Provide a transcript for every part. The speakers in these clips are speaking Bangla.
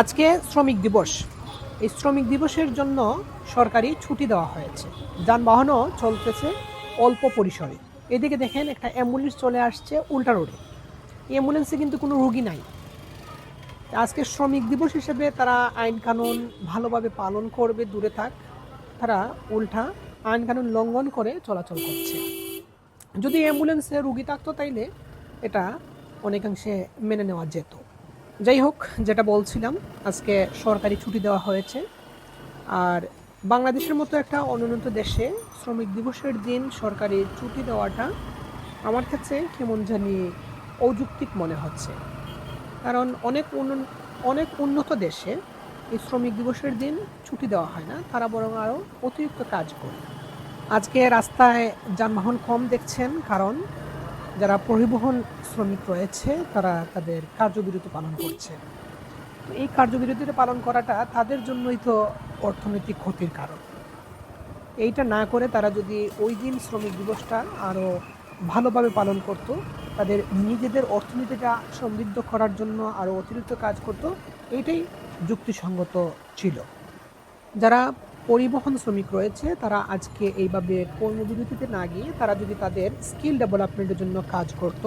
আজকে শ্রমিক দিবস। এই শ্রমিক দিবসের জন্য সরকারি ছুটি দেওয়া হয়েছে। যানবাহনও চলতেছে অল্প পরিসরে। এদিকে দেখেন একটা অ্যাম্বুলেন্স চলে আসছে উল্টা রোডে। অ্যাম্বুলেন্সে কিন্তু কোনো রুগী নাই। আজকে শ্রমিক দিবস হিসেবে তারা আইন কানুন ভালোভাবে পালন করবে, দূরে থাক। তারা উল্টা আইন কানুন লঙ্ঘন করে চলাচল করছে। যদি অ্যাম্বুলেন্সে রুগী থাকতো তাইলে এটা অনেকাংশে মেনে নেওয়া যেত। যাই হোক, যেটা বলছিলাম, আজকে সরকারি ছুটি দেওয়া হয়েছে। আর বাংলাদেশের মতো একটা অনুন্নত দেশে শ্রমিক দিবসের দিন সরকারি ছুটি দেওয়াটা আমার কাছে কেমন জানি অযৌক্তিক মনে হচ্ছে। কারণ অনেক অনেক উন্নত দেশে এই শ্রমিক দিবসের দিন ছুটি দেওয়া হয় না, তারা বরং আরও অতিরিক্ত কাজ করে। আজকে রাস্তায় যানবাহন কম দেখছেন, কারণ যারা পরিবহন শ্রমিক রয়েছে, তারা তাদের কার্যবিরতি পালন করছে। তো এই কার্যবিরতিটা পালন করাটা তাদের জন্যই তো অর্থনৈতিক ক্ষতির কারণ। এইটা না করে তারা যদি ওই দিন শ্রমিক দিবসটা আরও ভালোভাবে পালন করত, তাদের নিজেদের অর্থনীতিটা সমৃদ্ধ করার জন্য আরও অতিরিক্ত কাজ করত এইটাই যুক্তিসঙ্গত ছিল। যারা পরিবহন শ্রমিক রয়েছে, তারা আজকে এইভাবে কর্মবিরতিতে না গিয়ে তারা যদি তাদের স্কিল ডেভেলপমেন্টের জন্য কাজ করত,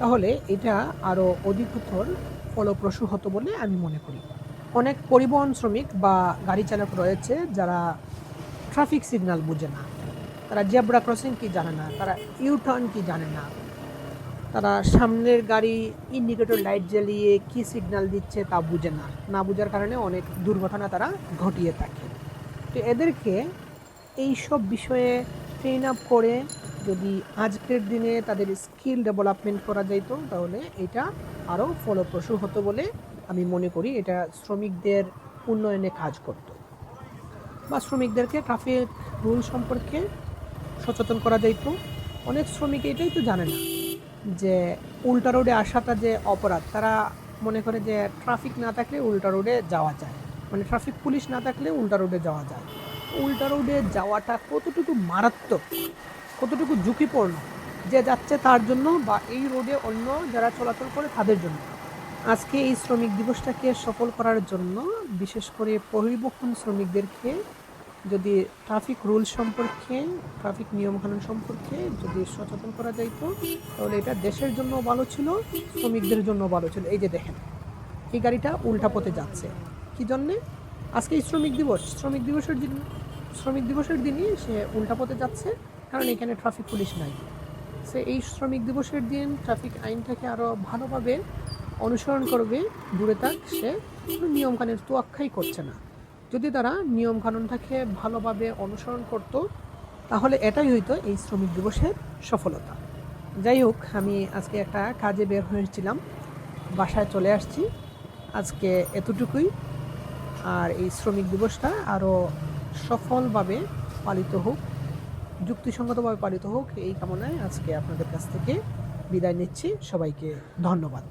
তাহলে এটা আরও অধিকতর ফলপ্রসূ হতো বলে আমি মনে করি। অনেক পরিবহন শ্রমিক বা গাড়ি চালক রয়েছে যারা ট্রাফিক সিগন্যাল বুঝে না। তারা জেব্রা ক্রসিং কি জানে না, তারা ইউটার্ন কি জানে না। তারা সামনের গাড়ি ইন্ডিকেটর লাইট জ্বালিয়ে কি সিগন্যাল দিচ্ছে তা বুঝে না। না বোঝার কারণে অনেক দুর্ঘটনা তারা ঘটিয়ে থাকে। তো এদেরকে এই সব বিষয়ে ট্রেন আপ করে যদি আজকের দিনে তাদের স্কিল ডেভেলপমেন্ট করা যেত তাহলে এটা আরও ফলপ্রসূ হতো বলে আমি মনে করি। এটা শ্রমিকদের উন্নয়নে কাজ করত বা শ্রমিকদেরকে ট্রাফিক রুল সম্পর্কে সচেতন করা যেত অনেক শ্রমিক এটাই তো জানে না যে উল্টা রোডে আসাটা যে অপরাধ। তারা মনে করে যে ট্রাফিক না থাকলে উল্টা রোডে যাওয়া যায়। মানে ট্রাফিক পুলিশ না থাকলে উল্টা রোডে যাওয়া যায়। উল্টা রোডে যাওয়াটা কতটুকু মারাত্মক, কতটুকু ঝুঁকিপূর্ণ যে যাচ্ছে তার জন্য বা এই রোডে অন্য যারা চলাচল করে তাদের জন্য। আজকে এই শ্রমিক দিবসটাকে সফল করার জন্য বিশেষ করে পরিবহন শ্রমিকদেরকে যদি ট্রাফিক রুল সম্পর্কে, ট্রাফিক নিয়মকানুন সম্পর্কে যদি সচেতন করা যাইত, তাহলে এটা দেশের জন্য ভালো ছিল, শ্রমিকদের জন্য ভালো ছিল। এই যে দেখেন, এই গাড়িটা উল্টা পথে যাচ্ছে। কি জন্যে? আজকে শ্রমিক দিবস। শ্রমিক দিবসের দিন শ্রমিক দিবসের দিনই সে উল্টা পথে যাচ্ছে, কারণ এখানে ট্রাফিক পুলিশ নাই। সে এই শ্রমিক দিবসের দিন ট্রাফিক আইনটাকে আরও ভালোভাবে অনুসরণ করবে, দূরে থাক সে কোনো নিয়মকানুনের তোয়াক্কাই করছে না। যদি তারা নিয়ম কানুনটাকে ভালোভাবে অনুসরণ করত, তাহলে এটাই হইতো এই শ্রমিক দিবসের সফলতা। যাই হোক, আমি আজকে একটা কাজে বের হয়েছিলাম। বাসায় চলে আসছি। আজকে এতটুকুই। আর এই শ্রমিক দিবসটা আরও সফলভাবে পালিত হোক, যুক্তিসঙ্গতভাবে পালিত হোক, এই কামনায় আজকে আপনাদের কাছ থেকে বিদায় নিচ্ছি। সবাইকে ধন্যবাদ।